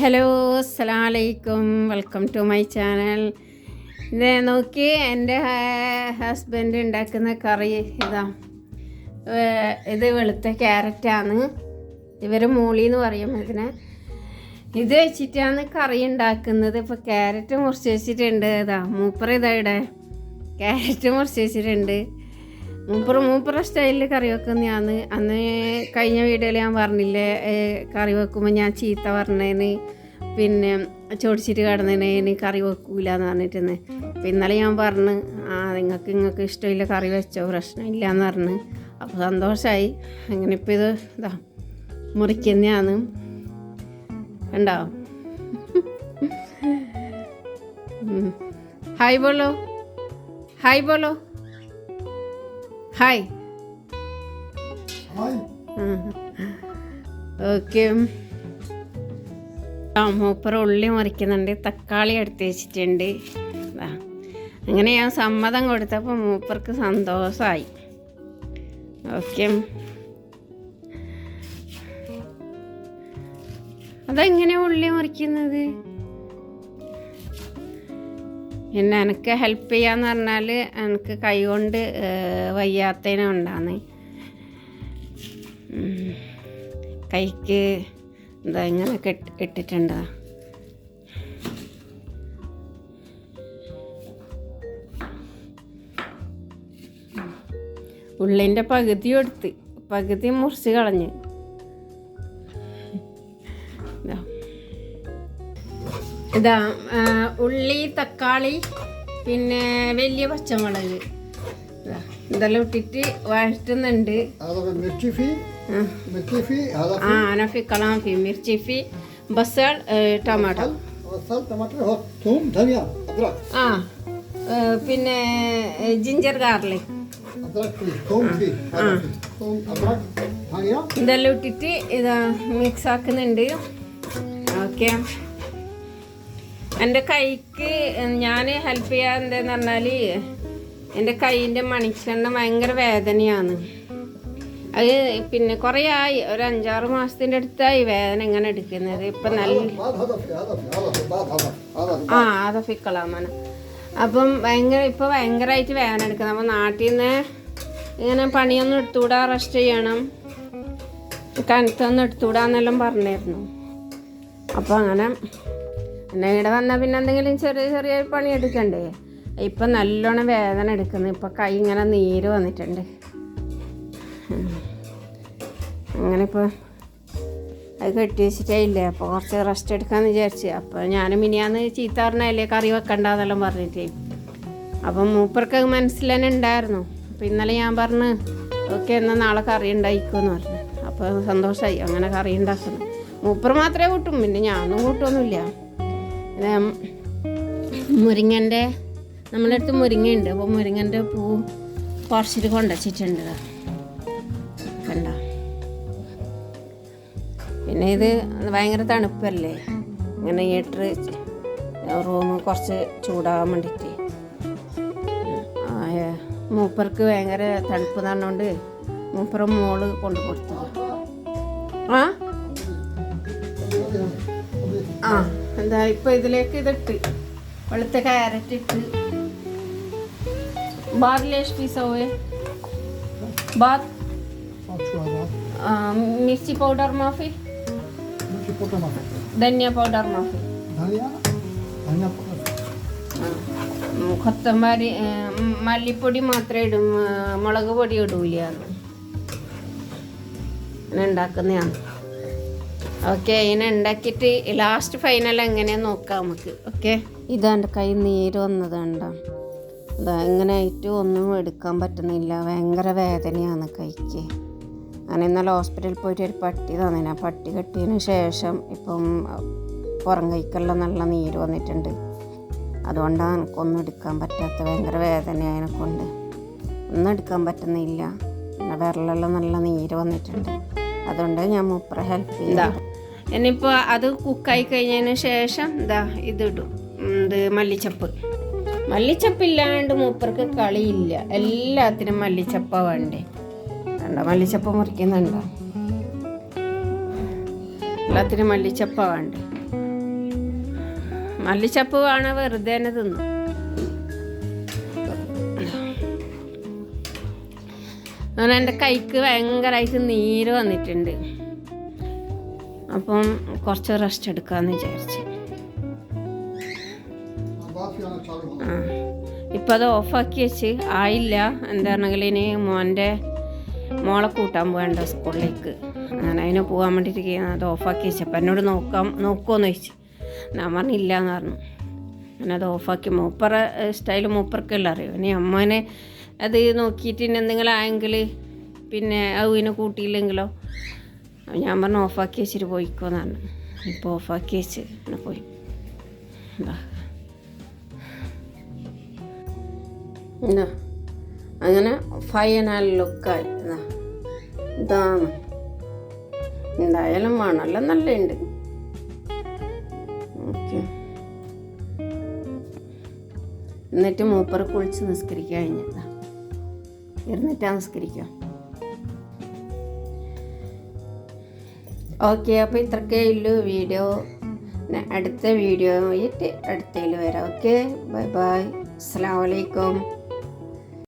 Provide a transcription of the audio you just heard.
Hello അസ്സലാം വലൈക്കും welcome to my channel ഇത് നോക്കി എന്റെ ഹസ്ബൻഡ് ഉണ്ടാക്കുന്ന കറി ഇതാ. ഇത് വെളുത്ത ക്യാരറ്റാണ്. ഇവർ മൂളി എന്ന് പറയും ഇതിനെ. ഇത് വെച്ചിട്ടാണ് കറി ഉണ്ടാക്കുന്നത്. ഇപ്പോൾ ക്യാരറ്റ് മുറിച്ച് വെച്ചിട്ടുണ്ട്. ഇതാ മൂപ്പർ ഇതാ ഇവിടെ. ക്യാരറ്റ് മുറിച്ച് വെച്ചിട്ടുണ്ട്. മൂപ്പർ മൂപ്പറ സ്റ്റൈലിൽ കറി വെക്കുന്നതാണ് അന്ന് കഴിഞ്ഞ വീഡിയോയിൽ ഞാൻ പറഞ്ഞില്ലേ കറി വെക്കുമ്പോൾ ഞാൻ ചീത്ത പറഞ്ഞതിന് പിന്നെ ചോടിച്ചിട്ട് കിടന്നതിന് കറി വെക്കൂല എന്ന് പറഞ്ഞിട്ടെന്ന്. അപ്പം ഇന്നലെ ഞാൻ പറഞ്ഞു ആ നിങ്ങൾക്ക് നിങ്ങൾക്ക് ഇഷ്ടമില്ല കറി വെച്ചോ പ്രശ്നമില്ല എന്ന് പറഞ്ഞു. അപ്പോൾ സന്തോഷമായി അങ്ങനെ ഇപ്പം ഇത് ഇതാ മുറിക്കുന്നതാണ് കണ്ടോ? ഉം. ഹായ് ബോളോ. ഹായ് ബോളോ. ഹായ് ഓക്കെ ആ മൂപ്പർ ഉള്ളി മുറിക്കുന്നുണ്ട്. തക്കാളി എടുത്ത് വെച്ചിട്ടുണ്ട്. അങ്ങനെ ഞാൻ സമ്മതം കൊടുത്തപ്പോൾ മൂപ്പർക്ക് സന്തോഷമായി ഓക്കെ അതെങ്ങനെയാണ് ഉള്ളി മുറിക്കുന്നത്? പിന്നെ എനിക്ക് ഹെൽപ്പ് ചെയ്യാന്ന് പറഞ്ഞാൽ എനിക്ക് കൈ കൊണ്ട് വയ്യാത്തതിനുണ്ടാന്ന് കൈക്ക് എന്താ ഇങ്ങനെ കെട്ടി ഇട്ടിട്ടുണ്ട് ഉള്ളിന്റെ പകുതി എടുത്ത് പകുതി മുറിച്ച് കളഞ്ഞ്. ഇതാ ഉള്ളി തക്കാളി പിന്നെ വലിയ പച്ചമുളക്. ഇതെല്ലാം ഇട്ടിട്ട് വഴറ്റുന്നുണ്ട്. ആ. നഫി കലാഫി മിർച്ചിഫി ബസൾ ടൊമാറ്റോ. ആ പിന്നെ ജിഞ്ചർ ഗാർലിക്. ഇതെല്ലാം ഇട്ടിട്ട് ഇതാ മിക്സ് ആക്കുന്നുണ്ട്. ഓക്കെ. എന്റെ കൈക്ക് ഞാൻ ഹെൽപ്പ് ചെയ്യാൻ എന്താന്ന് പറഞ്ഞാൽ എന്റെ കൈയിന്റെ മണിച്ചെണ്ണ ഭയങ്കര വേദനയാണ്. അത് പിന്നെ കുറേ ആയി ഒരു അഞ്ചാറ് മാസത്തിന്റെ അടുത്തായി വേദന എങ്ങനെ എടുക്കുന്നത്. ഇപ്പം നല്ല ആ അതഫിക്കളാമന അപ്പം ഭയങ്കര ഇപ്പം ഭയങ്കരമായിട്ട് വേദന എടുക്കുന്നത്. അപ്പം നാട്ടിൽ നിന്ന് ഇങ്ങനെ പണിയൊന്നും എടുത്തുകൂടാ റെസ്റ്റ് ചെയ്യണം. കനത്തൊന്നും എടുത്തുകൂടാന്നെല്ലാം പറഞ്ഞിരുന്നു അപ്പം അങ്ങനെ പിന്നെ ഇവിടെ വന്നാൽ പിന്നെ എന്തെങ്കിലും ചെറിയ ചെറിയ പണി എടുക്കണ്ടേ ഇപ്പം നല്ലോണം വേദന എടുക്കുന്നു. ഇപ്പം കൈ ഇങ്ങനെ നീര് വന്നിട്ടുണ്ട്. അങ്ങനെ ഇപ്പോൾ അത് കെട്ടി വെച്ചിട്ടേ ഇല്ലേ? അപ്പോൾ കുറച്ച് റെസ്റ്റ് എടുക്കാമെന്ന് വിചാരിച്ച്. അപ്പോൾ ഞാൻ മിനിയാന്ന് ചീത്ത പറഞ്ഞല്ലേ കറി വെക്കണ്ടെന്നെല്ലാം പറഞ്ഞിട്ടേ. അപ്പം മൂപ്പർക്ക് മനസ്സിലന്നെ ഉണ്ടായിരുന്നു. അപ്പോൾ ഇന്നലെ ഞാൻ പറഞ്ഞു ഓക്കെ എന്നാൽ നാളെ കറി ഉണ്ടായിക്കുമെന്ന് പറഞ്ഞു. അപ്പോൾ സന്തോഷമായി അങ്ങനെ കറി ഉണ്ടാക്കുന്നു. മൂപ്പർ മാത്രമേ കൂട്ടും. പിന്നെ ഞാനൊന്നും കൂട്ടൊന്നുമില്ല മുരിങ്ങന്റെ നമ്മുടെ അടുത്ത് മുരിങ്ങയുണ്ട്. അപ്പോൾ മുരിങ്ങന്റെ പൂ കുറച്ചിട്ട് കൊണ്ടുവച്ചിട്ടുണ്ട്. കണ്ട? പിന്നെ ഇത് ഭയങ്കര തണുപ്പല്ലേ? ഇങ്ങനെ ഹീറ്റർ റൂം കുറച്ച് ചൂടാകാൻ വേണ്ടിയിട്ട്. മൂപ്പർക്ക് ഭയങ്കര തണുപ്പ് പറഞ്ഞുകൊണ്ട് മൂപ്പറ മോൾ കൊണ്ടു കൊടുത്തു ആ? ആ. എന്താ ഇപ്പൊ ഇതിലേക്ക് ഇതിട്ട് വെളുത്ത ക്യാരറ്റ് ഇട്ട്. ബാറിലേഷ്ടി സോയെ ബാർ മിർച്ചി പൗഡർ മാഫി? ധന്യ പൗഡർ മാഫി. കൊത്തമ്പാരി മല്ലിപ്പൊടി മാത്രമേ ഇടും മുളക് പൊടി ഇടൂലാന്ന് ഉണ്ടാക്കുന്നതാണ്. ഓക്കെ ഇങ്ങനെ ഉണ്ടാക്കിയിട്ട് ലാസ്റ്റ് ഫൈനൽ എങ്ങനെയാന്ന് നോക്കാം നമുക്ക്. ഓക്കെ? ഇതാണ് എന്റെ കൈ നീര് വന്നത് കണ്ടോ അതാ ഇങ്ങനെ ആയിട്ട് ഒന്നും എടുക്കാൻ പറ്റുന്നില്ല. ഭയങ്കര വേദനയാണ് കൈക്ക്. അങ്ങനെ ഇന്നലെ ഹോസ്പിറ്റലിൽ പോയിട്ട് ഒരു പട്ടി തന്നിന്. ആ പട്ടി കെട്ടിയതിന് ശേഷം ഇപ്പം പുറം കൈക്കെല്ലാം നല്ല നീര് വന്നിട്ടുണ്ട്. അതുകൊണ്ടാണ് എനിക്കൊന്നും എടുക്കാൻ പറ്റാത്ത ഭയങ്കര വേദനയായതിനെ കൊണ്ട് ഒന്നും എടുക്കാൻ പറ്റുന്നില്ല. പിന്നെ വിരലെല്ലാം നല്ല നീര് വന്നിട്ടുണ്ട്. അതുകൊണ്ട് ഞാൻ മൂപ്പറെ ഹെൽപ്പ് ചെയ്താ ഇനിയിപ്പോൾ അത് കുക്കായി കഴിഞ്ഞതിന് ശേഷം ഇതാ ഇതിടും. ഇത് മല്ലിച്ചപ്പ്. മല്ലിച്ചപ്പ് ഇല്ലാണ്ട് മൂപ്പർക്ക് കളിയില്ല. എല്ലാത്തിനും മല്ലിച്ചപ്പ വേണ്ടേ. കണ്ടോ? മല്ലിച്ചപ്പ് മുറിക്കുന്നുണ്ടോ? എല്ലാത്തിനും മല്ലിച്ചപ്പ വേണ്ടേ. മല്ലിച്ചപ്പ് വേണ വെറുതെ തന്നെ തിന്നു. എന്റെ കൈക്ക് ഭയങ്കരമായിട്ട് നീര് വന്നിട്ടുണ്ട്. അപ്പം കുറച്ച് റെസ്റ്റ് എടുക്കാമെന്ന് വിചാരിച്ചു. ആ. ഇപ്പം അത് ഓഫാക്കി വെച്ച്. ആയില്ല. എന്താണെങ്കിൽ ഇനി മോന്റെ മോളെ കൂട്ടാൻ പോകണ്ട സ്കൂളിലേക്ക്. അങ്ങനെ അതിന് പോകാൻ വേണ്ടിയിട്ട് അത് ഓഫാക്കി വെച്ചപ്പോൾ എന്നോട് നോക്കാം നോക്കുമെന്ന് ചോദിച്ചു. ഞാൻ പറഞ്ഞില്ല എന്ന് പറഞ്ഞു. അങ്ങനെ അത് ഓഫാക്കി മൂപ്പറ സ്റ്റൈൽ മൂപ്പർക്കെല്ലാം അറിയും ഇനി അമ്മനെ അത് നോക്കിയിട്ട് എന്തെങ്കിലും ആയെങ്കിൽ പിന്നെ അതിനെ കൂട്ടിയില്ലെങ്കിലോ? അപ്പോൾ ഞാൻ പറഞ്ഞു ഓഫാക്കി വെച്ചിട്ട് പോയിക്കോന്ന് പറഞ്ഞു ഇപ്പോൾ ഓഫാക്കി വെച്ച് അങ്ങനെ പോയി. എന്താ ഇതാ. അങ്ങനെ ഫൈനൽ ലുക്കായി ഇതാ. ഇതാണ്. എന്തായാലും വേണമല്ലോ നല്ലുണ്ട് ഓക്കെ. എന്നിട്ട് മൂപ്പർ കുളിച്ച് നിസ്കരിക്കുക കഴിഞ്ഞതാ ഇരുന്നിട്ടാ നിസ്കരിക്കാം ഓക്കെ അപ്പോൾ ഇത്രക്കേ ഉള്ളൂ വീഡിയോ. അടുത്ത വീഡിയോ ആയിട്ട് അടുത്തതിൽ വരാം. Okay bye bye. അസ്സാം വലൈക്കും